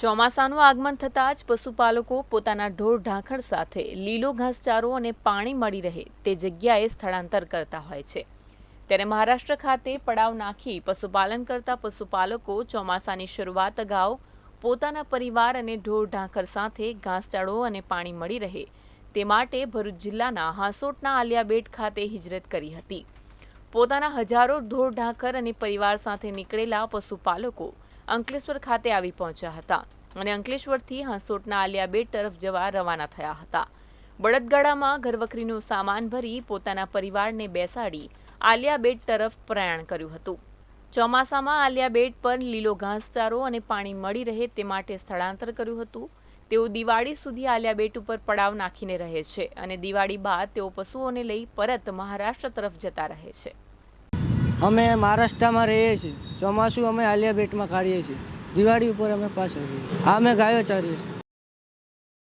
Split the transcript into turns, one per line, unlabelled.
ચોમાસાનું આગમન થતાં જ પશુપાલકો પોતાના ઢોર ઢાંખર સાથે લીલો ઘાસચારો અને પાણી મળી રહે તે જગ્યાએ સ્થળાંતર કરતા હોય છે. ત્યારે મહારાષ્ટ્ર ખાતે પડાવ નાખી પશુપાલન કરતા પશુપાલકો ચોમાસાની શરૂઆત અગાઉ પોતાના પરિવાર અને ઢોર ઢાંખર સાથે ઘાસચારો અને પાણી મળી રહે તે માટે ભરૂચ જિલ્લાના હાંસોટના આલિયાબેટ ખાતે હિજરત કરી હતી. પોતાના હજારો ઢોર ઢાંખર અને પરિવાર સાથે નીકળેલા પશુપાલકો અંકલેશ્વર ખાતે આવી પહોંચ્યા હતા અને અંકલેશ્વરથી હાંસોટના આલિયાબેટ તરફ જવા રવાના થયા હતા. બળદગાડામાં ઘરવખરીનો સામાન ભરી પોતાના પરિવારને બેસાડી આલિયાબેટ તરફ પ્રયાણ કર્યું હતું. ચોમાસામાં આલિયાબેટ પર લીલો ઘાસચારો અને પાણી મળી રહે તે માટે સ્થળાંતર કર્યું હતું. તેઓ દિવાળી સુધી આલિયાબેટ ઉપર પડાવ નાખીને રહે છે અને દિવાળી બાદ તેઓ પશુઓને લઈ પરત મહારાષ્ટ્ર તરફ જતા રહે છે.
અમે મહારાષ્ટ્રમાં રહીએ છીએ. ચોમાસું અમે આલિયા બેટમાં કાઢીએ છીએ. દિવાળી ઉપર અમે પાછા છીએ. હા, અમે ગાયો ચારીએ છીએ.